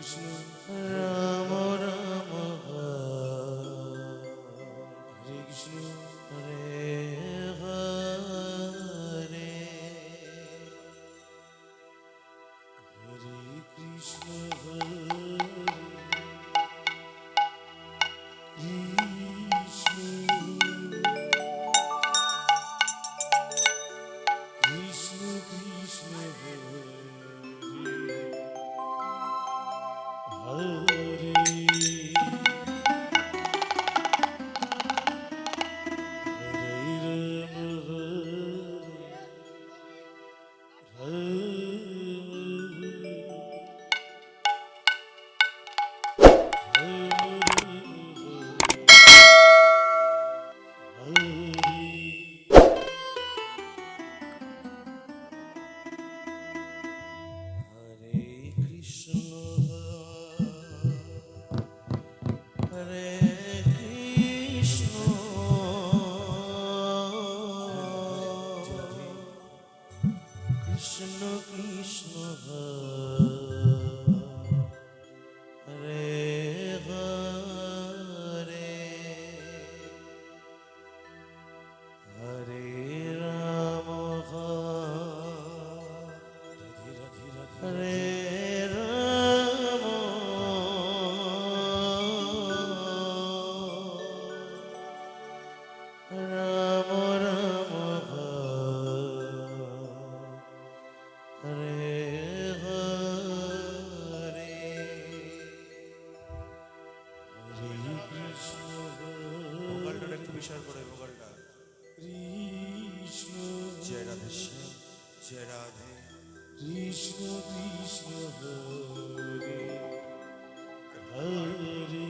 Krishna. পরিষ্কার করে ভোগালটা জয় রাধে শ্যাম জয় Radhe. Krishna Krishna Hare Hare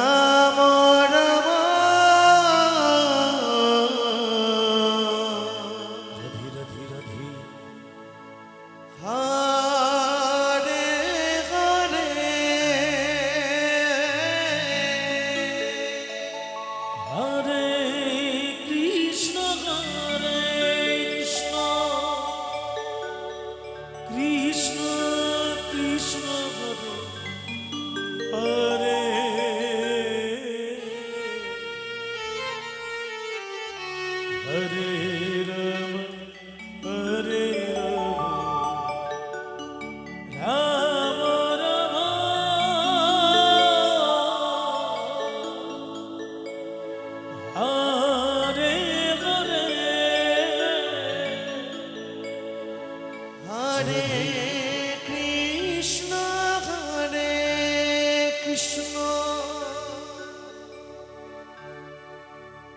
Are.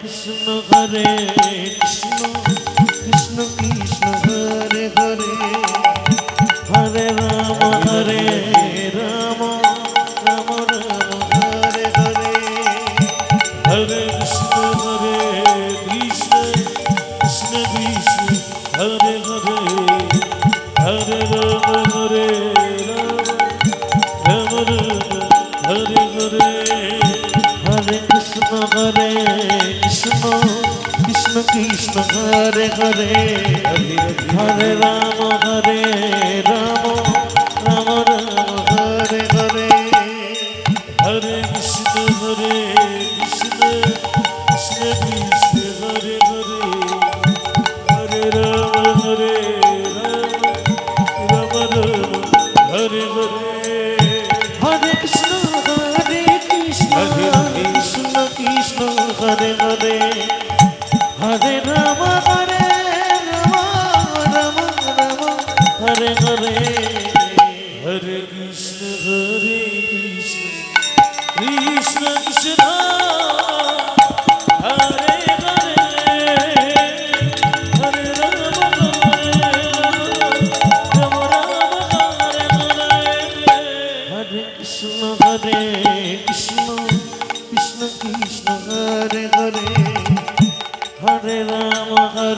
Krishna হরে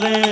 রে